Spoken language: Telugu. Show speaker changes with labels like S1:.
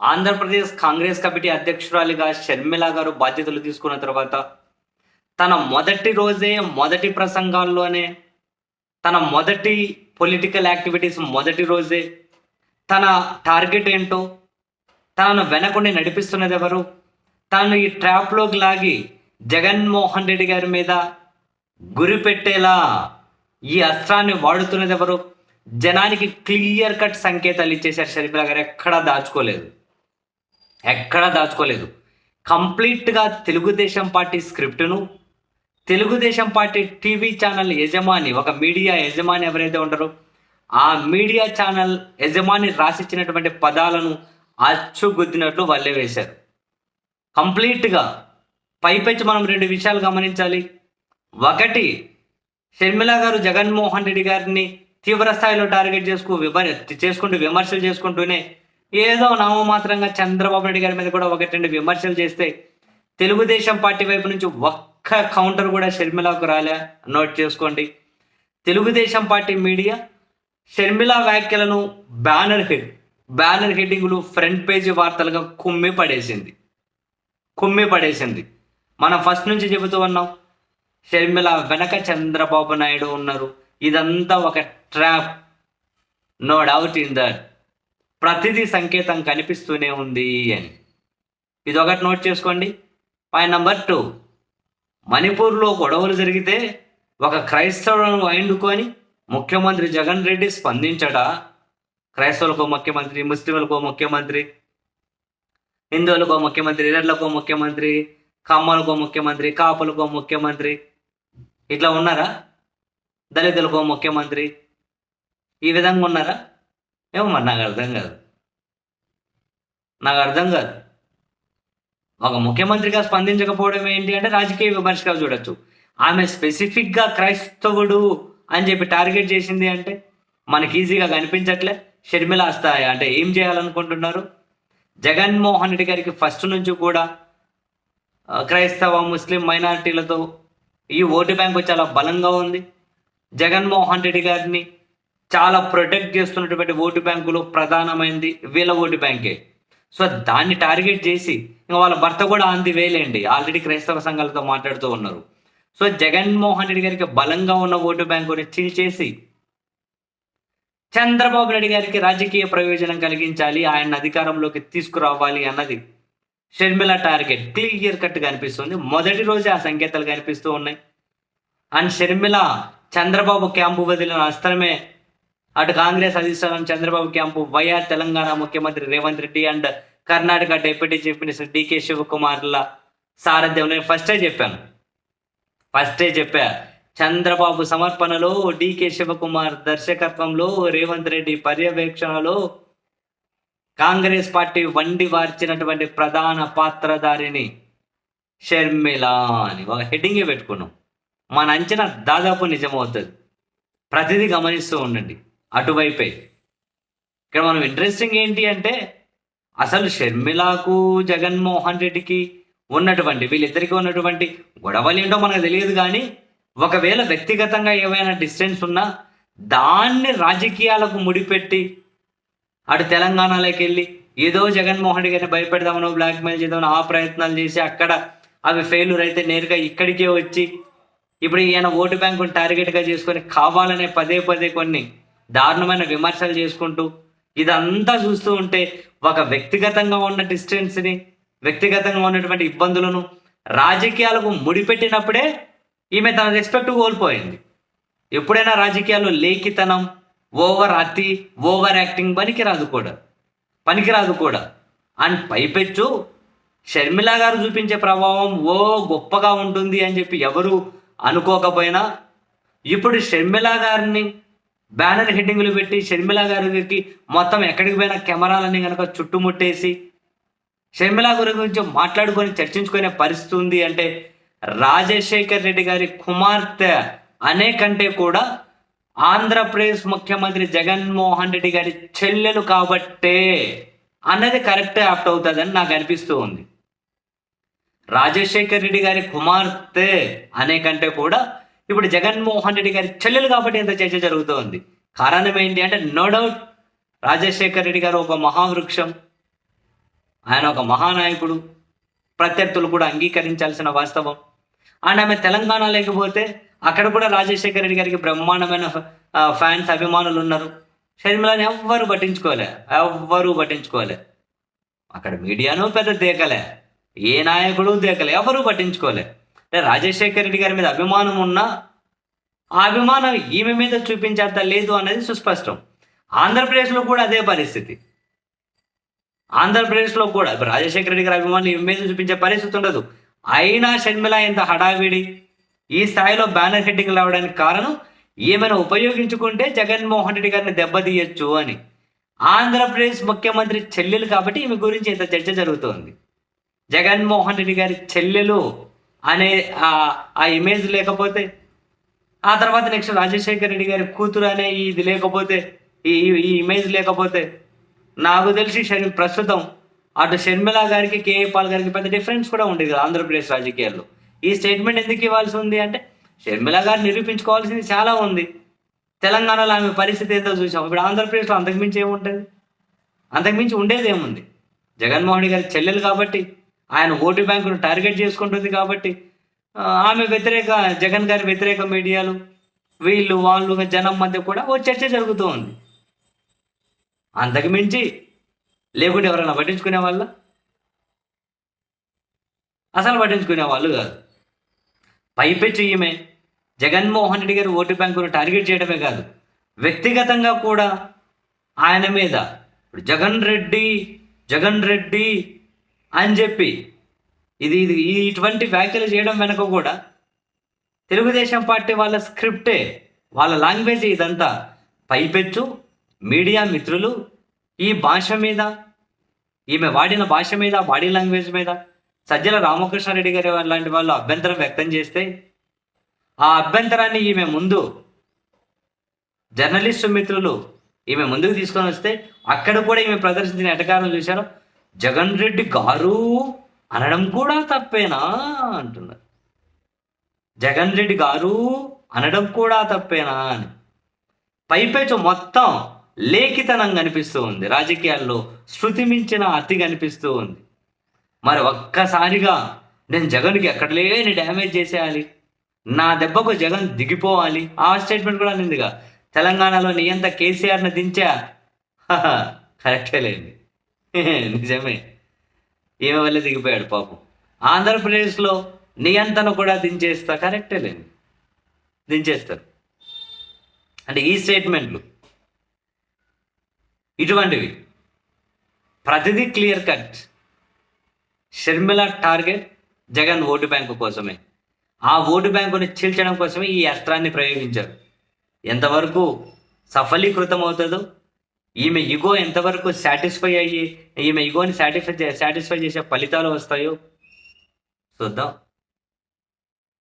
S1: ఆంధ్రప్రదేశ్ కాంగ్రెస్ కమిటీ అధ్యక్షురాలిగా షర్మిల గారు బాధ్యతలు తీసుకున్న తర్వాత తన మొదటి రోజే మొదటి ప్రసంగాల్లోనే తన మొదటి పొలిటికల్ యాక్టివిటీస్ మొదటి రోజే తన టార్గెట్ ఏంటో తనను వెనకుండి నడిపిస్తున్నది ఎవరు? తనను ఈ ట్రాప్లోకి లాగి జగన్మోహన్ రెడ్డి గారి మీద గురి పెట్టేలా ఈ అస్త్రాన్ని వాడుతున్నది ఎవరు? జనానికి క్లియర్ కట్ సంకేతాలు ఇచ్చేశారు షర్మిల గారు ఎక్కడా దాచుకోలేదు. ఎక్కడా దాచుకోలేదు. కంప్లీట్గా తెలుగుదేశం పార్టీ స్క్రిప్ట్ను తెలుగుదేశం పార్టీ టీవీ ఛానల్ యజమాని ఒక మీడియా యజమాని ఎవరైతే ఉంటారో ఆ మీడియా ఛానల్ యజమాని రాసిచ్చినటువంటి పదాలను అచ్చుగుద్దినట్లు వల్లే వేశారు. కంప్లీట్గా పైపెచ్చి మనం రెండు విషయాలు గమనించాలి. ఒకటి షర్మిల గారు జగన్మోహన్ రెడ్డి గారిని తీవ్ర స్థాయిలో టార్గెట్ చేసుకు విమర్ చేసుకుంటూ విమర్శలు చేసుకుంటూనే ఏదో నామమాత్రంగా చంద్రబాబు నాయుడు గారి మీద కూడా ఒకటి రెండు విమర్శలు చేస్తే తెలుగుదేశం పార్టీ వైపు నుంచి ఒక్క కౌంటర్ కూడా షర్మిలాకు రాలే. నోట్ చేసుకోండి. తెలుగుదేశం పార్టీ మీడియా షర్మిల వ్యాఖ్యలను బ్యానర్ హెడ్ బ్యానర్ హెడ్డింగ్లు ఫ్రంట్ పేజీ వార్తలుగా కుమ్మి పడేసింది. కుమ్మి పడేసింది. మనం ఫస్ట్ నుంచి చెబుతూ ఉన్నాం షర్మిల వెనక చంద్రబాబు నాయుడు ఉన్నారు. ఇదంతా ఒక trap. No doubt in that. ప్రతిదీ సంకేతం కనిపిస్తూనే ఉంది అని. ఇది ఒకటి నోట్ చేసుకోండి. పాయింట్ నెంబర్ టూ మణిపూర్లో గొడవలు జరిగితే ఒక క్రైస్తవులను వండుకొని ముఖ్యమంత్రి జగన్ రెడ్డి స్పందించడా? క్రైస్తవులకు ముఖ్యమంత్రి ముస్లింలకు ముఖ్యమంత్రి హిందువులకు ముఖ్యమంత్రి రెడ్లకు ముఖ్యమంత్రి కమ్మలకు ముఖ్యమంత్రి కాపులకు ముఖ్యమంత్రి ఇట్లా ఉన్నారా? దళితులకు ముఖ్యమంత్రి ఈ విధంగా ఉన్నారా? ఏమో మరి నాకు అర్థం కాదు. నాకు అర్థం కాదు. ఒక ముఖ్యమంత్రిగా స్పందించకపోవడం ఏంటి అంటే రాజకీయ విమర్శగా చూడొచ్చు. ఆమె స్పెసిఫిక్గా క్రైస్తవుడు అని చెప్పి టార్గెట్ చేసింది అంటే మనకి ఈజీగా కనిపించట్లే. షర్మిల వస్తాయి అంటే ఏం చేయాలనుకుంటున్నారు? జగన్మోహన్ రెడ్డి గారికి ఫస్ట్ నుంచి కూడా క్రైస్తవ ముస్లిం మైనారిటీలతో ఈ ఓటు బ్యాంకు చాలా బలంగా ఉంది. జగన్మోహన్ రెడ్డి గారిని చాలా ప్రొటెక్ట్ చేస్తున్నటువంటి ఓటు బ్యాంకులో ప్రధానమైనది వీళ్ళ ఓటు బ్యాంకే. సో దాన్ని టార్గెట్ చేసి ఇంకా వాళ్ళ భర్త కూడా అంది వేలేండి. ఆల్రెడీ క్రైస్తవ సంఘాలతో మాట్లాడుతూ ఉన్నారు. సో జగన్మోహన్ రెడ్డి గారికి బలంగా ఉన్న ఓటు బ్యాంకుని చీల్చేసి చంద్రబాబు నాయుడు గారికి రాజకీయ ప్రయోజనం కలిగించాలి ఆయన అధికారంలోకి తీసుకురావాలి అన్నది షర్మిల టార్గెట్ క్లియర్ కట్ కనిపిస్తుంది మొదటి రోజే ఆ సంకేతాలు కనిపిస్తూ ఉన్నాయి. అండ్ షర్మిల చంద్రబాబు క్యాంపు వదిలిన అస్త్రమే అటు కాంగ్రెస్ అధిష్టానం చంద్రబాబు క్యాంపు వైఆర్ తెలంగాణ ముఖ్యమంత్రి Revanth Reddy and Karnataka deputy chief minister D K శివకుమార్ల సారథ్యం నేను ఫస్టే చెప్పాను. ఫస్టే చెప్పా. చంద్రబాబు సమర్పణలో డికే శివకుమార్ దర్శకత్వంలో రేవంత్ రెడ్డి పర్యవేక్షణలో కాంగ్రెస్ పార్టీ వండి వార్చినటువంటి ప్రధాన పాత్రధారిని షర్మిల అని ఒక హెడ్డింగే పెట్టుకున్నాం. మన అంచనా దాదాపు నిజమవుతుంది. ప్రతిదీ గమనిస్తూ ఉండండి. అటువైపే. ఇక్కడ మనం ఇంట్రెస్టింగ్ ఏంటి అంటే అసలు షర్మిలకు జగన్మోహన్ రెడ్డికి ఉన్నటువంటి వీళ్ళిద్దరికీ ఉన్నటువంటి గొడవలు ఏంటో మనకు తెలియదు కానీ ఒకవేళ వ్యక్తిగతంగా ఏమైనా డిస్టెన్స్ ఉన్నా దాన్ని రాజకీయాలకు ముడిపెట్టి అటు తెలంగాణలోకి వెళ్ళి ఏదో జగన్మోహన్ రెడ్డి గారిని భయపెడదామనో బ్లాక్మెయిల్ చేద్దామనో ఆ ప్రయత్నాలు చేసి అక్కడ అవి ఫెయిల్యూర్ అయితే నేరుగా ఇక్కడికే వచ్చి ఇప్పుడు ఈయన ఓటు బ్యాంకును టార్గెట్గా చేసుకొని కావాలనే పదే పదే కొన్ని దారుణమైన విమర్శలు చేసుకుంటూ ఇదంతా చూస్తూ ఉంటే ఒక వ్యక్తిగతంగా ఉన్న డిస్టెన్స్ని వ్యక్తిగతంగా ఉన్నటువంటి ఇబ్బందులను రాజకీయాలకు ముడిపెట్టినప్పుడే ఈమె తన రెస్పెక్ట్ కోల్పోయింది. ఎప్పుడైనా రాజకీయాల్లో లేఖితనం ఓవర్ అతి ఓవర్ యాక్టింగ్ పనికిరాదు కూడా పనికిరాదు కూడా. అండ్ పైపెచ్చు షర్మిల గారు చూపించే ప్రభావం ఓ గొప్పగా ఉంటుంది అని చెప్పి ఎవరు అనుకోకపోయినా ఇప్పుడు షర్మిల గారిని బ్యానర్ హెడ్డింగ్లు పెట్టి షర్మిల గారికి మొత్తం ఎక్కడికి పోయినా కెమెరాలన్నీ కనుక చుట్టుముట్టేసి షర్మిల గారి గురించి మాట్లాడుకొని చర్చించుకునే పరిస్థితి ఉంది అంటే రాజశేఖర్ రెడ్డి గారి కుమార్తె అనే కంటే కూడా ఆంధ్రప్రదేశ్ ముఖ్యమంత్రి జగన్మోహన్ రెడ్డి గారి చెల్లెలు కాబట్టే అన్నది కరెక్ట్ యాప్ట్ అవుతుందని నాకు అనిపిస్తూ ఉంది. రాజశేఖర్ రెడ్డి గారి కుమార్తె అనే కంటే కూడా ఇప్పుడు జగన్మోహన్ రెడ్డి గారి చెల్లెలు కాబట్టి ఇంత చర్చ జరుగుతోంది. కారణం ఏంటి అంటే నో డౌట్ రాజశేఖర్ రెడ్డి గారు ఒక మహావృక్షం. ఆయన ఒక మహానాయకుడు. ప్రత్యర్థులు కూడా అంగీకరించాల్సిన వాస్తవం. అండ్ ఆమె తెలంగాణ లేకపోతే అక్కడ కూడా రాజశేఖర్ రెడ్డి గారికి బ్రహ్మాండమైన ఫ్యాన్స్ అభిమానులు ఉన్నారు. షర్మిలని ఎవ్వరు పట్టించుకోలే. ఎవ్వరు పట్టించుకోలే. అక్కడ మీడియాను పెద్ద దేకలే. ఏ నాయకుడు దేకలే. ఎవరూ పట్టించుకోలే. అంటే రాజశేఖర రెడ్డి గారి మీద అభిమానం ఉన్నా ఆ అభిమానం ఈమె మీద చూపించేంత లేదు అనేది సుస్పష్టం. ఆంధ్రప్రదేశ్లో కూడా అదే పరిస్థితి. ఆంధ్రప్రదేశ్లో కూడా ఇప్పుడు రాజశేఖర రెడ్డి గారి అభిమానులు ఈమె మీద చూపించే పరిస్థితి ఉండదు. అయినా షర్మిల ఇంత హడావిడి ఈ స్థాయిలో బ్యానర్ హెడ్డింగ్ రావడానికి కారణం ఈమెను ఉపయోగించుకుంటే జగన్మోహన్ రెడ్డి గారిని దెబ్బతీయచ్చు అని. ఆంధ్రప్రదేశ్ ముఖ్యమంత్రి చెల్లెలు కాబట్టి ఈమె గురించి ఇంత చర్చ జరుగుతోంది. జగన్మోహన్ రెడ్డి గారి చెల్లెలు అనే ఆ- ఇమేజ్ లేకపోతే ఆ తర్వాత నెక్స్ట్ రాజశేఖర్ రెడ్డి గారి కూతురు అనే ఇది లేకపోతే ఈ ఈ- ఇమేజ్ లేకపోతే నాకు తెలిసి షర్మి ప్రస్తుతం అటు షర్మిల గారికి కేఏ పాల్ గారికి పెద్ద డిఫరెన్స్ కూడా ఉండేది కదా ఆంధ్రప్రదేశ్ రాజకీయాల్లో. ఈ స్టేట్మెంట్ ఎందుకు ఇవ్వాల్సి ఉంది అంటే షర్మిల గారు నిరూపించుకోవాల్సింది చాలా ఉంది. తెలంగాణలో ఆమె పరిస్థితి ఏదో చూసాం. ఇప్పుడు ఆంధ్రప్రదేశ్లో అంతకుమించి ఏముంటుంది? అంతకుమించి ఉండేది ఏముంది? జగన్మోహన్ గారి చెల్లెలు కాబట్టి ఆయన ఓటు బ్యాంకును టార్గెట్ చేసుకుంటుంది కాబట్టి ఆమె వ్యతిరేక జగన్ గారి వ్యతిరేక మీడియాలు వీళ్ళు వాళ్ళు జనం మధ్య కూడా ఓ చర్చ జరుగుతూ ఉంది. అంతకు మించి లేకుంటే ఎవరైనా పట్టించుకునే వాళ్ళ? అసలు పట్టించుకునే వాళ్ళు కాదు. పైపెచ్చు ఈమె. జగన్మోహన్ రెడ్డి గారు ఓటు బ్యాంకును టార్గెట్ చేయడమే కాదు వ్యక్తిగతంగా కూడా ఆయన మీద ఇప్పుడు జగన్ రెడ్డి జగన్ రెడ్డి అని చెప్పి ఇది ఇది ఇటువంటి వ్యాఖ్యలు చేయడం వెనక కూడా తెలుగుదేశం పార్టీ వాళ్ళ స్క్రిప్టే వాళ్ళ లాంగ్వేజ్ ఇదంతా. పైపెచ్చు మీడియా మిత్రులు ఈ భాష మీద ఈమె వాడిన భాష మీద బాడీ లాంగ్వేజ్ మీద సజ్జల రామకృష్ణారెడ్డి గారి లాంటి వాళ్ళు అభ్యంతరం వ్యక్తం చేస్తే ఆ అభ్యంతరాన్ని ఈమె ముందు జర్నలిస్టు మిత్రులు ఈమె ముందుకు తీసుకొని వస్తే అక్కడ కూడా ఈమె ప్రదర్శించిన ఎటకారం చూశారు జగన్ రెడ్డి గారు అనడం కూడా తప్పేనా అంటున్నారు జగన్ రెడ్డి గారు అనడం కూడా తప్పేనా అని. పైపెచ్చు మొత్తం లేఖితనం కనిపిస్తూ ఉంది. రాజకీయాల్లో శృతి మించిన అతి కనిపిస్తూ ఉంది. మరి ఒక్కసారిగా నేను జగన్కి ఎక్కడ లేని డ్యామేజ్ చేసేయాలి? నా దెబ్బకు జగన్ దిగిపోవాలి? ఆ స్టేట్మెంట్ కూడా నిందిగా తెలంగాణలో నీ కేసీఆర్ని దించా? కరెక్టే లేండి. నిజమే. ఈమె వల్ల దిగిపోయాడు పాపం. ఆంధ్రప్రదేశ్లో నియంత్రణ కూడా దించేస్తా కరెక్టే లేని దించేస్తారు. అంటే ఈ స్టేట్మెంట్లు. ఇటువంటివి. ప్రతిదీ clear cut. Sharmila target Jagan vote bank కోసమే. ఆ ఓటు బ్యాంకుని చీల్చడం కోసమే ఈ అస్త్రాన్ని ప్రయోగించారు. ఎంతవరకు సఫలీకృతం అవుతుందో ఈమె ఇగో ఎంతవరకు సాటిస్ఫై అయ్యి ఈమె ఇగోని సాటిస్ఫై సాటిస్ఫై చేసే ఫలితాలు వస్తాయో చూద్దాం.